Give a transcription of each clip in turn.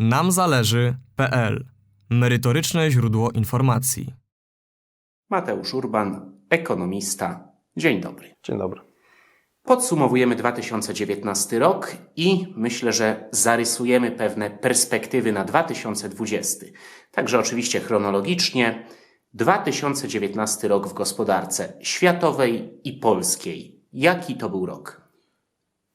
namzależy.pl Merytoryczne źródło informacji. Mateusz Urban, ekonomista. Dzień dobry. Dzień dobry. Podsumowujemy 2019 rok i myślę, że zarysujemy pewne perspektywy na 2020. Także oczywiście chronologicznie. 2019 rok w gospodarce światowej i polskiej. Jaki to był rok?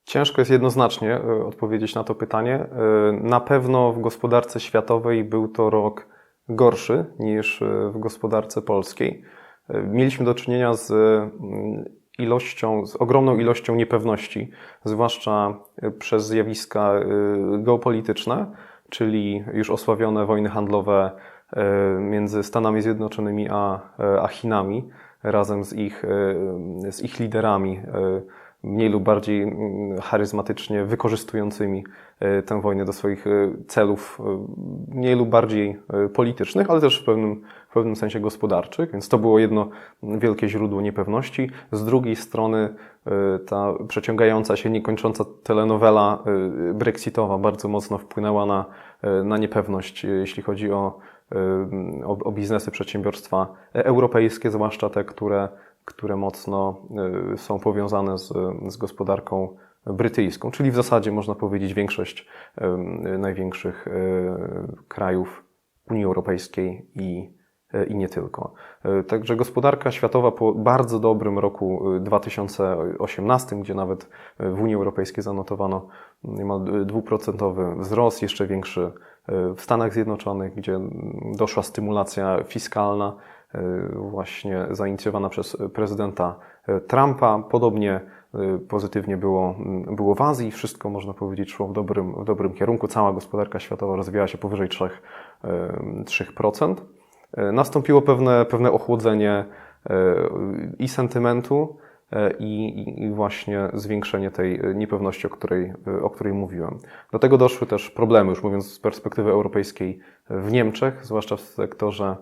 Ciężko jest jednoznacznie y, odpowiedzieć na to pytanie. Y, Na pewno w gospodarce światowej był to rok gorszy niż y, w gospodarce polskiej. Mieliśmy do czynienia z mm, ilością, z ogromną ilością niepewności, zwłaszcza przez zjawiska geopolityczne, czyli już osławione wojny handlowe między Stanami Zjednoczonymi a, Chinami, razem z ich, z ich liderami, mniej lub bardziej mm, charyzmatycznie wykorzystującymi y, tę wojnę do swoich y, celów y, mniej lub bardziej politycznych, ale też w pewnym, w pewnym sensie gospodarczych, więc to było jedno wielkie źródło niepewności. Z drugiej strony ta przeciągająca się, niekończąca telenowela brexitowa bardzo mocno wpłynęła na, na niepewność, jeśli chodzi o, o, o biznesy, przedsiębiorstwa europejskie, zwłaszcza te, które, które mocno y, są powiązane z, z gospodarką brytyjską, czyli w zasadzie można powiedzieć większość y, największych y, krajów Unii Europejskiej i, i nie tylko. Także gospodarka światowa po bardzo dobrym roku y, 2018, gdzie nawet w Unii Europejskiej zanotowano niemal dwuprocentowy wzrost, jeszcze większy w Stanach Zjednoczonych, gdzie doszła stymulacja fiskalna, właśnie zainicjowana przez prezydenta y, Trumpa. Podobnie y, pozytywnie było, było w Azji. Wszystko, można powiedzieć, szło w dobrym, w dobrym kierunku. Cała gospodarka światowa rozwijała się powyżej 3%. y, 3%. Y, Nastąpiło pewne, pewne ochłodzenie i sentymentu, i, i- właśnie zwiększenie tej niepewności, o której, o której mówiłem. Do tego doszły też problemy, już mówiąc z perspektywy europejskiej, w Niemczech, zwłaszcza w sektorze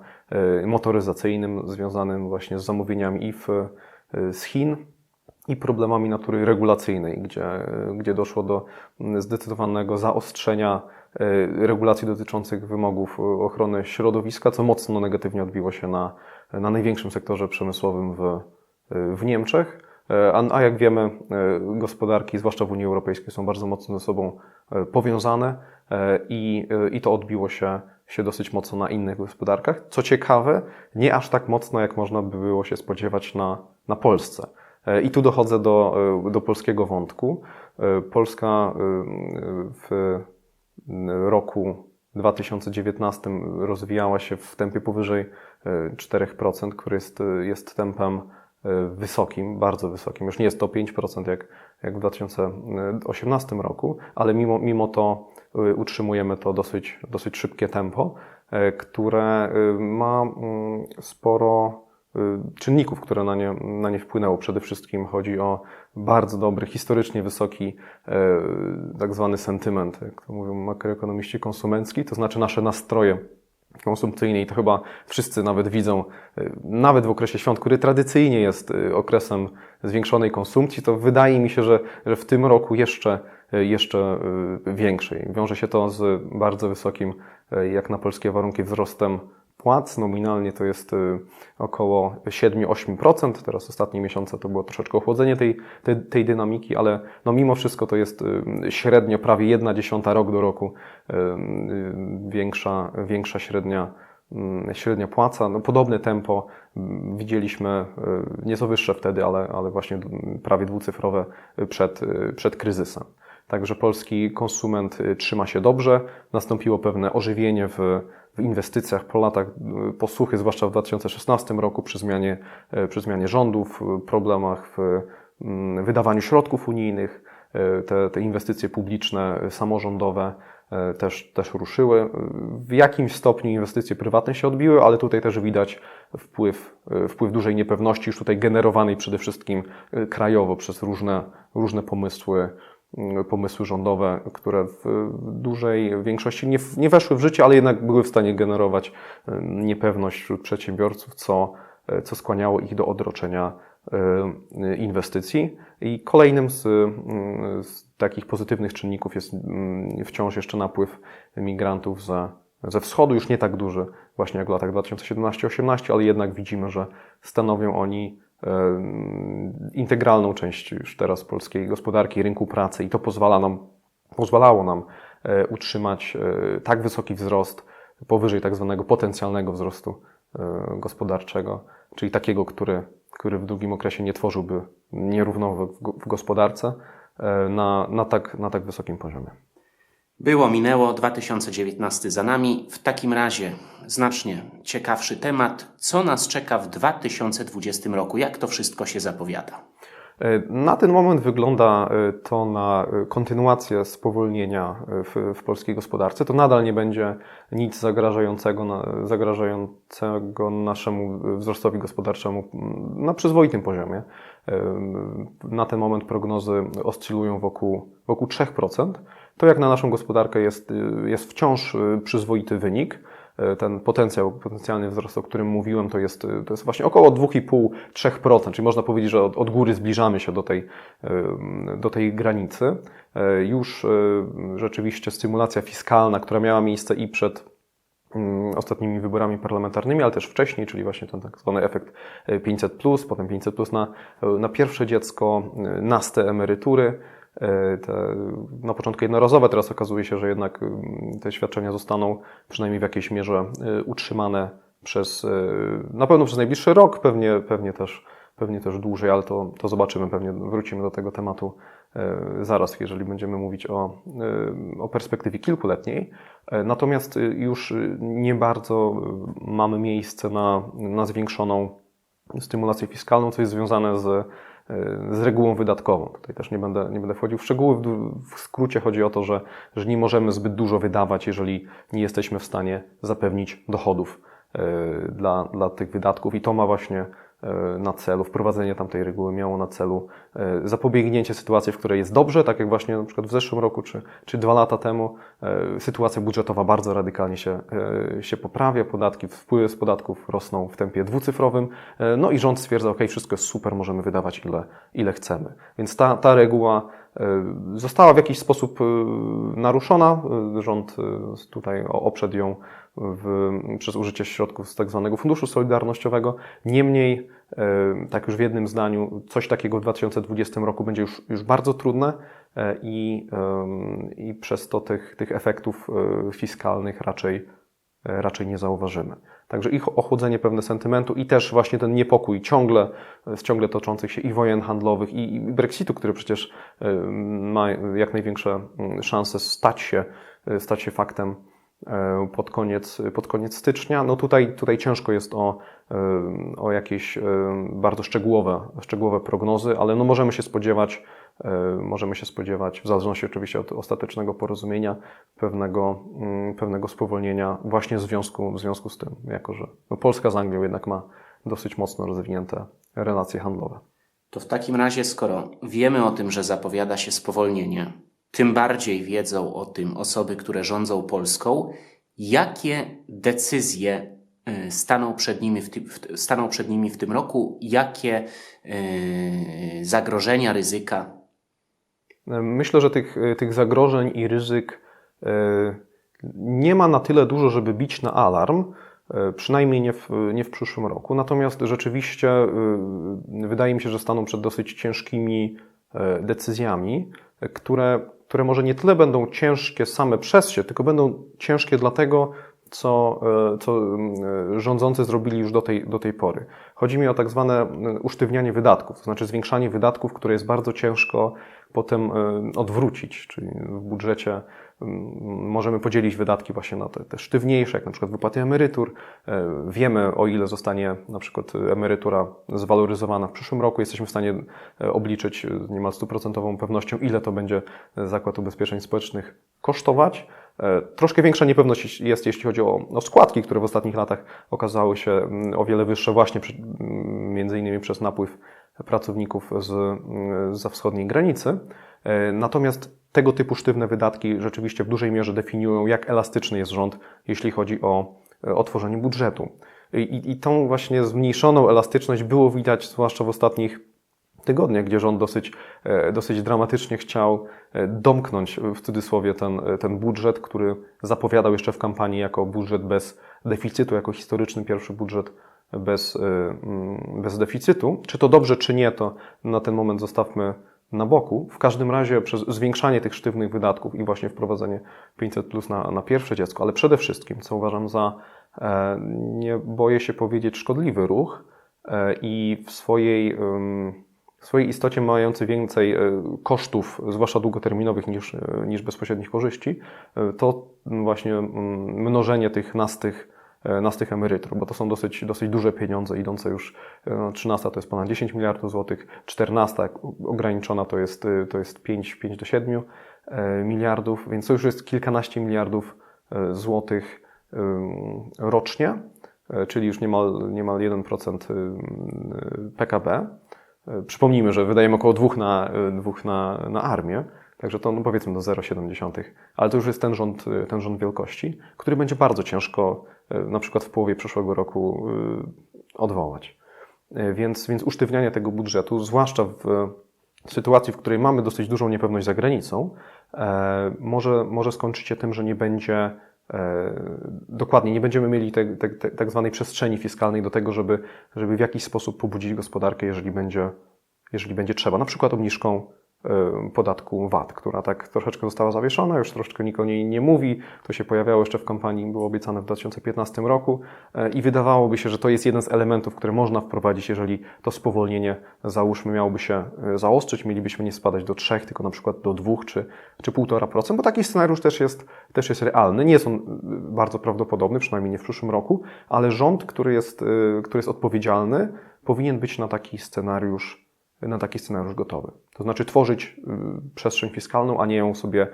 motoryzacyjnym, związanym właśnie z zamówieniami i w, y, z Chin, i problemami natury regulacyjnej, gdzie, gdzie doszło do zdecydowanego zaostrzenia regulacji dotyczących wymogów ochrony środowiska, co mocno negatywnie odbiło się na, na największym sektorze przemysłowym w, w Niemczech. E, A, a jak wiemy, e, gospodarki, zwłaszcza w Unii Europejskiej, są bardzo mocno ze sobą e, powiązane e, i, e, i to odbiło się, się dosyć mocno na innych gospodarkach. Co ciekawe, nie aż tak mocno, jak można by było się spodziewać na, na Polsce. E, I tu dochodzę do, e, do polskiego wątku. E, Polska w roku 2019 rozwijała się w tempie powyżej e, 4%, który jest, jest tempem wysokim, bardzo wysokim. Już nie jest to 5% jak, jak w 2018 roku, ale mimo, mimo to utrzymujemy to dosyć, dosyć szybkie tempo, e, które e, ma mm, sporo y, czynników, które na nie, na nie wpłynęło. Przede wszystkim chodzi o bardzo dobry, historycznie wysoki e, tak zwany sentyment, jak to mówią makroekonomiści, konsumencki, to znaczy nasze nastroje konsumpcyjne i to chyba wszyscy nawet widzą, e, nawet w okresie świąt, który tradycyjnie jest okresem zwiększonej konsumpcji, to wydaje mi się, że, że w tym roku jeszcze, jeszcze e, większej. Wiąże się to z bardzo wysokim, e, jak na polskie warunki, wzrostem płac. Nominalnie to jest około 7-8%. Teraz ostatnie miesiące to było troszeczkę ochłodzenie tej, tej, tej dynamiki, ale no mimo wszystko to jest średnio prawie 1 dziesiąta rok do roku większa, większa średnia, średnia płaca. No podobne tempo widzieliśmy nieco wyższe wtedy, ale, ale właśnie prawie dwucyfrowe przed, przed kryzysem. Także polski konsument y, trzyma się dobrze. Nastąpiło pewne ożywienie w, w inwestycjach po latach y, posłuchy, zwłaszcza w 2016 roku przy zmianie, y, przy zmianie rządów, problemach w mm, wydawaniu środków unijnych. Te, te inwestycje publiczne, samorządowe też, też ruszyły. W jakimś stopniu inwestycje prywatne się odbiły, ale tutaj też widać wpływ, wpływ dużej niepewności, już tutaj generowanej przede wszystkim krajowo przez różne, różne pomysły, pomysły rządowe, które w dużej większości nie, nie weszły w życie, ale jednak były w stanie generować niepewność wśród przedsiębiorców, co, y, co skłaniało ich do odroczenia e, inwestycji. I kolejnym z, mm, z takich pozytywnych czynników jest mm, wciąż jeszcze napływ migrantów ze, ze wschodu, już nie tak duży właśnie jak w latach 2017-18, ale jednak widzimy, że stanowią oni e, integralną część już teraz polskiej gospodarki, rynku pracy i to pozwala nam, pozwalało nam e, utrzymać e, tak wysoki wzrost powyżej tak zwanego potencjalnego wzrostu e, gospodarczego, czyli takiego, który, który w długim okresie nie tworzyłby nierównowag w go- w gospodarce na, na, tak, na tak wysokim poziomie. Było, minęło, 2019 za nami. W takim razie znacznie ciekawszy temat. Co nas czeka w 2020 roku? Jak to wszystko się zapowiada? E, Na ten moment wygląda e, to na e, kontynuację spowolnienia w, w polskiej gospodarce. To nadal nie będzie nic zagrażającego, na, zagrażającego naszemu wzrostowi gospodarczemu na przyzwoitym poziomie. Na ten moment prognozy oscylują wokół, wokół 3%. To jak na naszą gospodarkę jest, e, jest wciąż e, przyzwoity wynik e, ten potencjał, potencjalny wzrost, o którym mówiłem, to jest, to jest właśnie około 2,5-3%, czyli można powiedzieć, że od, od góry zbliżamy się do tej, do tej granicy. Już rzeczywiście stymulacja fiskalna, która miała miejsce i przed mm, ostatnimi wyborami parlamentarnymi, ale też wcześniej, czyli właśnie ten tak zwany efekt 500, potem 500 na, na pierwsze dziecko, naste emerytury. E, Te, na początku jednorazowe, teraz okazuje się, że jednak mm, te świadczenia zostaną przynajmniej w jakiejś mierze e, utrzymane przez, e, na pewno przez najbliższy rok, pewnie, pewnie, też, pewnie też dłużej, ale to, to zobaczymy, pewnie wrócimy do tego tematu zaraz, jeżeli będziemy mówić o, o perspektywie kilkuletniej. Natomiast już nie bardzo mamy miejsce na, na zwiększoną stymulację fiskalną, co jest związane z, z regułą wydatkową. Tutaj też nie będę, nie będę wchodził w szczegóły. W, skrócie chodzi o to, że, że nie możemy zbyt dużo wydawać, jeżeli nie jesteśmy w stanie zapewnić dochodów e, dla, dla tych wydatków i to ma właśnie na celu, wprowadzenie tamtej reguły miało na celu e, zapobiegnięcie sytuacji, w której jest dobrze, tak jak właśnie na przykład w zeszłym roku czy, czy dwa lata temu e, sytuacja budżetowa bardzo radykalnie się, e, się poprawia, podatki, wpływy z podatków rosną w tempie dwucyfrowym, e, no i rząd stwierdza, ok, wszystko jest super, możemy wydawać ile, ile chcemy. Więc ta, ta reguła e, została w jakiś sposób e, naruszona. E, Rząd e, tutaj oprzedł ją w, przez użycie środków z tak zwanego Funduszu Solidarnościowego. Niemniej, e, tak już w jednym zdaniu, coś takiego w 2020 roku będzie już, już bardzo trudne e, i, em, i przez to tych, tych efektów e, fiskalnych raczej, e, raczej nie zauważymy. Także ich ochłodzenie pewne sentymentu i też właśnie ten niepokój ciągle, z ciągle toczących się i wojen handlowych i, i Brexitu, który przecież e, ma jak największe szanse stać się, e, stać się faktem e, pod koniec, pod koniec stycznia. No tutaj, tutaj ciężko jest o, e, o jakieś e, bardzo szczegółowe, szczegółowe prognozy, ale no możemy się spodziewać, e, możemy się spodziewać, w zależności oczywiście od ostatecznego porozumienia, pewnego, mm, pewnego spowolnienia właśnie w związku, w związku z tym, jako że no Polska z Anglią jednak ma dosyć mocno rozwinięte relacje handlowe. To w takim razie, skoro wiemy o tym, że zapowiada się spowolnienie, tym bardziej wiedzą o tym osoby, które rządzą Polską, jakie decyzje y, staną przed nimi w, ty, staną przed nimi w tym roku, jakie y, zagrożenia, ryzyka. Myślę, że tych, tych zagrożeń i ryzyk e, nie ma na tyle dużo, żeby bić na alarm, przynajmniej nie w, nie w przyszłym roku. Natomiast rzeczywiście wydaje mi się, że staną przed dosyć ciężkimi decyzjami, które, które może nie tyle będą ciężkie same przez się, tylko będą ciężkie dlatego, co, e, co mm, rządzący zrobili już do tej, do tej pory. Chodzi mi o tak zwane mm, usztywnianie wydatków, to znaczy zwiększanie wydatków, które jest bardzo ciężko potem e, odwrócić, czyli w budżecie możemy podzielić wydatki właśnie na te, te sztywniejsze, jak na przykład wypłaty emerytur. E, Wiemy, o ile zostanie na przykład emerytura zwaloryzowana w przyszłym roku. Jesteśmy w stanie e, obliczyć z niemal stuprocentową pewnością, ile to będzie Zakład Ubezpieczeń Społecznych kosztować. E, Troszkę większa niepewność jest, jeśli chodzi o, o składki, które w ostatnich latach okazały się mm, o wiele wyższe właśnie przy, mm, między innymi przez napływ pracowników z, za wschodniej granicy. E, Natomiast tego typu sztywne wydatki rzeczywiście w dużej mierze definiują, jak elastyczny jest rząd, jeśli chodzi o, o tworzenie budżetu. I, I tą właśnie zmniejszoną elastyczność było widać zwłaszcza w ostatnich tygodniach, gdzie rząd dosyć, e, dosyć dramatycznie chciał e, domknąć w cudzysłowie ten, ten budżet, który zapowiadał jeszcze w kampanii jako budżet bez deficytu, jako historyczny pierwszy budżet bez, mm, bez deficytu. Czy to dobrze, czy nie, to na ten moment zostawmy na boku. W każdym razie przez zwiększanie tych sztywnych wydatków i właśnie wprowadzenie 500 plus na, na pierwsze dziecko, ale przede wszystkim, co uważam za, e, nie boję się powiedzieć, szkodliwy ruch e, i w swojej, w swojej istocie mający więcej e, kosztów, zwłaszcza długoterminowych, niż, niż bezpośrednich korzyści, to właśnie mnożenie tych nastych E, na z tych emerytur, bo to są dosyć, dosyć duże pieniądze, idące już, e, no, 13 to jest ponad 10 miliardów złotych, 14 ograniczona to jest, e, to jest 5, 5 do 7 miliardów, więc to już jest kilkanaście miliardów złotych rocznie, czyli już niemal, niemal 1% PKB. Przypomnijmy, że wydajemy około 2 na, 2 na, na armię, Także to no powiedzmy do 0,7, ale to już jest ten rząd, ten rząd wielkości, który będzie bardzo ciężko e, na przykład w połowie przyszłego roku e, odwołać. E, więc, więc usztywnianie tego budżetu, zwłaszcza w sytuacji, w której mamy dosyć dużą niepewność za granicą, może, może skończyć się tym, że nie będzie dokładnie, nie będziemy mieli te, te, te, tak zwanej przestrzeni fiskalnej do tego, żeby, żeby w jakiś sposób pobudzić gospodarkę, jeżeli będzie, jeżeli będzie trzeba, na przykład obniżką Y, podatku VAT, która tak troszeczkę została zawieszona, już troszeczkę nikt o niej nie mówi. To się pojawiało jeszcze w kampanii, było obiecane w 2015 roku y, i wydawałoby się, że to jest jeden z elementów, które można wprowadzić, jeżeli to spowolnienie, załóżmy, miałoby się y, zaostrzyć, mielibyśmy nie spadać do 3, tylko na przykład do 2 czy, czy 1,5%, bo taki scenariusz też jest, też jest realny. Nie jest on bardzo prawdopodobny, przynajmniej nie w przyszłym roku, ale rząd, który jest, który jest odpowiedzialny, powinien być na taki scenariusz na taki scenariusz gotowy. To znaczy tworzyć y, przestrzeń fiskalną, a nie ją sobie,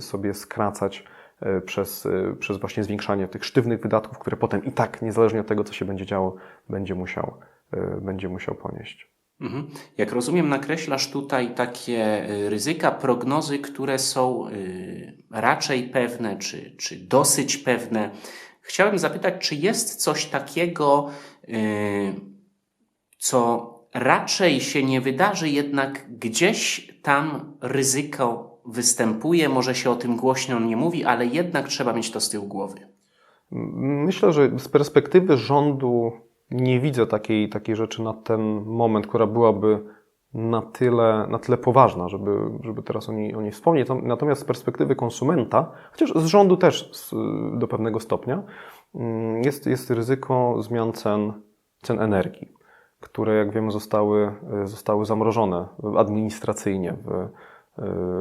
sobie skracać e, przez, przez właśnie zwiększanie tych sztywnych wydatków, które potem i tak, niezależnie od tego, co się będzie działo, będzie musiał, będzie musiał ponieść. Mhm. Jak rozumiem, nakreślasz tutaj takie ryzyka, prognozy, które są raczej pewne, czy, czy dosyć pewne. Chciałem zapytać, czy jest coś takiego, co raczej się nie wydarzy, jednak gdzieś tam ryzyko występuje, może się o tym głośno nie mówi, ale jednak trzeba mieć to z tyłu głowy. Myślę, że z perspektywy rządu nie widzę takiej, takiej rzeczy na ten moment, która byłaby na tyle, na tyle poważna, żeby, żeby teraz o niej, o niej wspomnieć. Natomiast z perspektywy konsumenta, chociaż z rządu też z, do pewnego stopnia, mm, jest, jest ryzyko zmian cen, cen energii które, jak wiemy, zostały, e, zostały zamrożone administracyjnie w, e,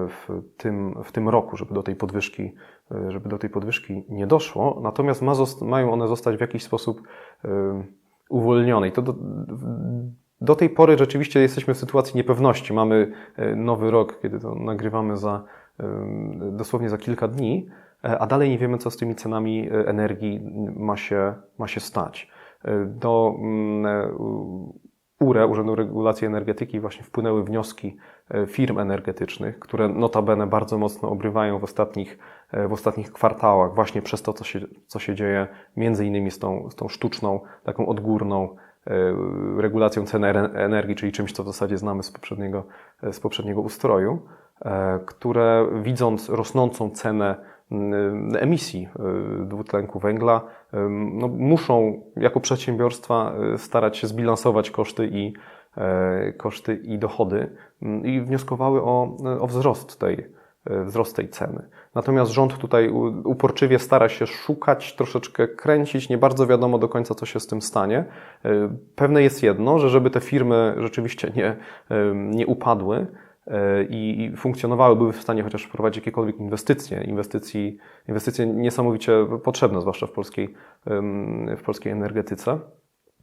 w, tym, w tym roku, żeby do tej podwyżki, e, żeby do tej podwyżki nie doszło. Natomiast ma, mają one zostać w jakiś sposób uwolnione. I to do, do tej pory rzeczywiście jesteśmy w sytuacji niepewności. Mamy nowy rok, kiedy to nagrywamy za, dosłownie za kilka dni, a dalej nie wiemy, co z tymi cenami energii ma się, ma się stać do mm, URE, Urzędu Regulacji Energetyki, właśnie wpłynęły wnioski e, firm energetycznych, które notabene bardzo mocno obrywają w ostatnich, e, w ostatnich kwartałach, właśnie przez to, co się, co się dzieje między innymi z tą, z tą sztuczną, taką odgórną e, regulacją cen energii, czyli czymś, co w zasadzie znamy z poprzedniego, z poprzedniego ustroju, które widząc rosnącą cenę emisji y, dwutlenku węgla, y, no, muszą jako przedsiębiorstwa starać się zbilansować koszty i, koszty i dochody i wnioskowały o, o wzrost tej, wzrost tej ceny. Natomiast rząd tutaj uporczywie stara się szukać, troszeczkę kręcić, nie bardzo wiadomo do końca, co się z tym stanie. Pewne jest jedno, że żeby te firmy rzeczywiście nie, nie upadły, I funkcjonowały, były w stanie chociaż wprowadzić jakiekolwiek inwestycje, inwestycji, inwestycje niesamowicie potrzebne, zwłaszcza w polskiej, w polskiej energetyce,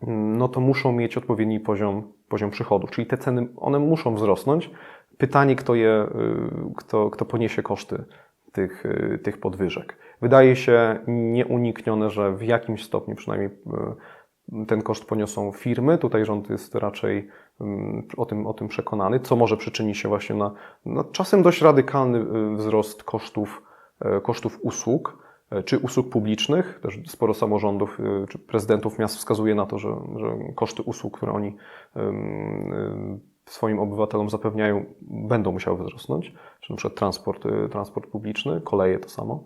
no to muszą mieć odpowiedni poziom, poziom przychodów, czyli te ceny, one muszą wzrosnąć. Pytanie, kto, je, y, kto, kto poniesie koszty tych, y, tych podwyżek. Wydaje się nieuniknione, że w jakimś stopniu przynajmniej y, ten koszt poniosą firmy. Tutaj rząd jest raczej o tym, o tym przekonany, co może przyczynić się właśnie na, na czasem dość radykalny y, wzrost kosztów, e, kosztów usług. e, czy usług publicznych. Też sporo samorządów e, czy prezydentów miast wskazuje na to, że, że koszty usług, które oni em, swoim obywatelom zapewniają, będą musiały wzrosnąć, czy na przykład transport, transport publiczny, koleje to samo.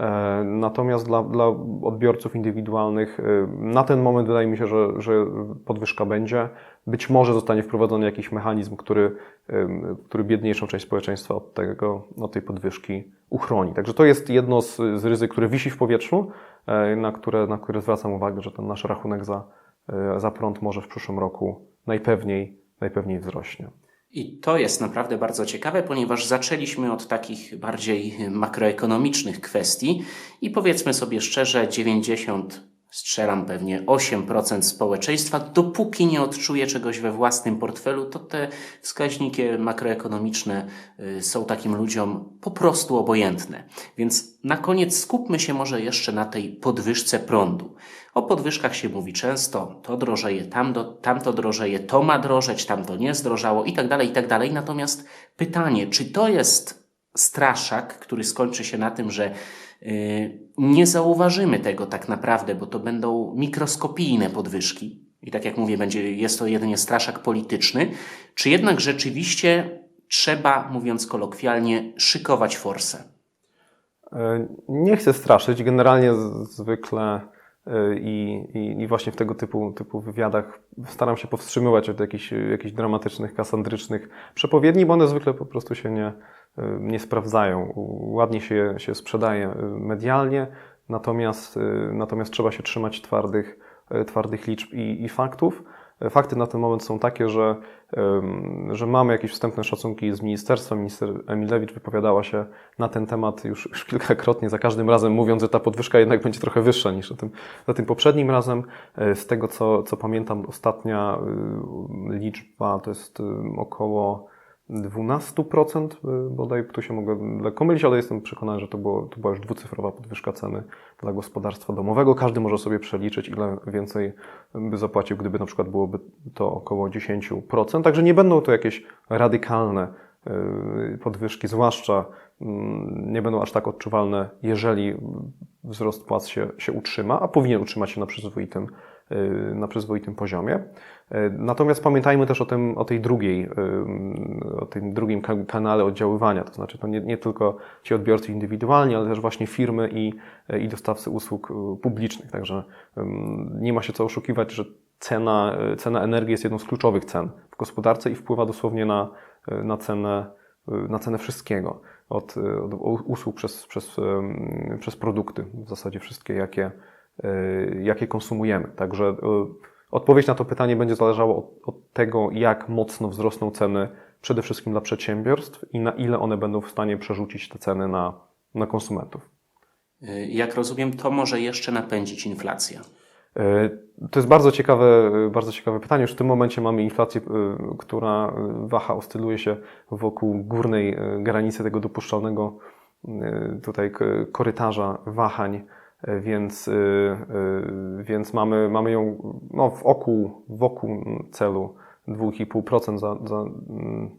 E, Natomiast dla, dla odbiorców indywidualnych e, na ten moment wydaje mi się, że, że podwyżka będzie. Być może zostanie wprowadzony jakiś mechanizm, który, em, który biedniejszą część społeczeństwa od, tego, od tej podwyżki uchroni. Także to jest jedno z, z ryzyk, które wisi w powietrzu, e, na które, na które zwracam uwagę, że ten nasz rachunek za, e, za prąd może w przyszłym roku najpewniej, najpewniej wzrośnie. I to jest naprawdę bardzo ciekawe, ponieważ zaczęliśmy od takich bardziej makroekonomicznych kwestii i powiedzmy sobie szczerze, 90, strzelam pewnie 8% społeczeństwa, dopóki nie odczuje czegoś we własnym portfelu, to te wskaźniki makroekonomiczne y, są takim ludziom po prostu obojętne. Więc na koniec skupmy się może jeszcze na tej podwyżce prądu. O podwyżkach się mówi często, to drożeje, tam, do, tam to drożeje, to ma drożeć, tam to nie zdrożało i tak dalej, i tak dalej. Natomiast pytanie, czy to jest straszak, który skończy się na tym, że nie zauważymy tego tak naprawdę, bo to będą mikroskopijne podwyżki. I tak jak mówię, będzie, jest to jedynie straszak polityczny. Czy jednak rzeczywiście trzeba, mówiąc kolokwialnie, szykować forsę? E, Nie chcę straszyć. Generalnie zwykle e, i, i, i właśnie w tego typu, typu wywiadach staram się powstrzymywać od jakichś, jakichś dramatycznych, kasandrycznych przepowiedni, bo one zwykle po prostu się nie, nie sprawdzają. Ładnie się, się sprzedaje e, medialnie, natomiast, e, natomiast trzeba się trzymać twardych, twardych liczb i, i faktów. Fakty na ten moment są takie, że, że mamy jakieś wstępne szacunki z ministerstwa. Minister Emilewicz wypowiadała się na ten temat już, już kilkakrotnie, za każdym razem mówiąc, że ta podwyżka jednak będzie trochę wyższa niż za tym, tym poprzednim razem. E, Z tego, co, co pamiętam, ostatnia y, liczba to jest y, około 12%, y, bodaj tu się mogę lekko mylić, ale jestem przekonany, że to, było, to była już dwucyfrowa podwyżka ceny dla gospodarstwa domowego. Każdy może sobie przeliczyć, ile więcej by zapłacił, gdyby na przykład byłoby to około 10%. Także nie będą to jakieś radykalne y, podwyżki, zwłaszcza mm, nie będą aż tak odczuwalne, jeżeli wzrost płac się, się utrzyma, a powinien utrzymać się na przyzwoitym, na przyzwoitym poziomie. Y, Natomiast pamiętajmy też o, tym, o tej drugiej, y, o tym drugim ka- kanale oddziaływania, to znaczy to nie, nie tylko ci odbiorcy indywidualni, ale też właśnie firmy i, i dostawcy usług y, publicznych. Także nie ma się co oszukiwać, że cena, y, cena energii jest jedną z kluczowych cen w gospodarce i wpływa dosłownie na, y, na, cenę, y, na cenę wszystkiego. Od, y, od usług przez, przez, przez produkty, w zasadzie wszystkie, jakie, y, jakie konsumujemy. Także y, odpowiedź na to pytanie będzie zależała od, od tego, jak mocno wzrosną ceny przede wszystkim dla przedsiębiorstw i na ile one będą w stanie przerzucić te ceny na, na konsumentów. Y, Jak rozumiem, to może jeszcze napędzić inflację. To jest bardzo ciekawe, bardzo ciekawe pytanie. Już w tym momencie mamy inflację, która waha, oscyluje się wokół górnej granicy tego dopuszczalnego tutaj korytarza wahań, więc, e, e, więc mamy, mamy ją no, wokół, wokół celu 2,5% za, za mm,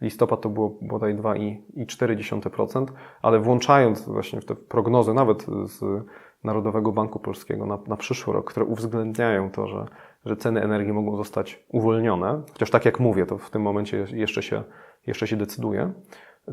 listopad to było bodaj 2,4%, ale włączając właśnie w te prognozy, nawet z Narodowego Banku Polskiego na, na przyszły rok, które uwzględniają to, że, że ceny energii mogą zostać uwolnione, chociaż tak jak mówię, to w tym momencie jeszcze się, jeszcze się decyduje,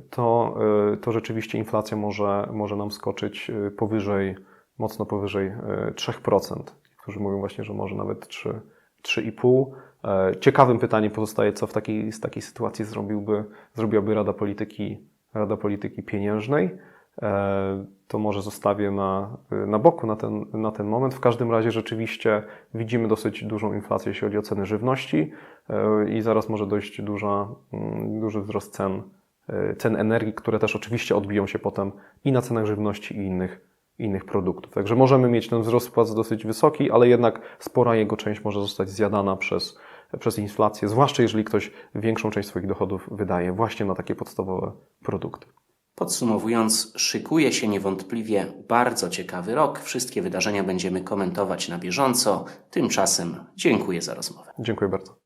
to, y, to rzeczywiście inflacja może, może nam skoczyć y, powyżej, mocno powyżej y, 3%. Niektórzy mówią właśnie, że może nawet 3, 3,5%. E, Ciekawym pytaniem pozostaje, co w takiej, z takiej sytuacji zrobiłby, zrobiłaby Rada Polityki, Rada Polityki Pieniężnej. E, To może zostawię na, na boku na ten, na ten moment. W każdym razie rzeczywiście widzimy dosyć dużą inflację, jeśli chodzi o ceny żywności e, i zaraz może dojść duża, mm, duży wzrost cen, e, cen energii, które też oczywiście odbiją się potem i na cenach żywności i innych, innych produktów. Także możemy mieć ten wzrost płac dosyć wysoki, ale jednak spora jego część może zostać zjadana przez, przez inflację, zwłaszcza jeżeli ktoś większą część swoich dochodów wydaje właśnie na takie podstawowe produkty. Podsumowując, szykuje się niewątpliwie bardzo ciekawy rok. Wszystkie wydarzenia będziemy komentować na bieżąco. Tymczasem dziękuję za rozmowę. Dziękuję bardzo.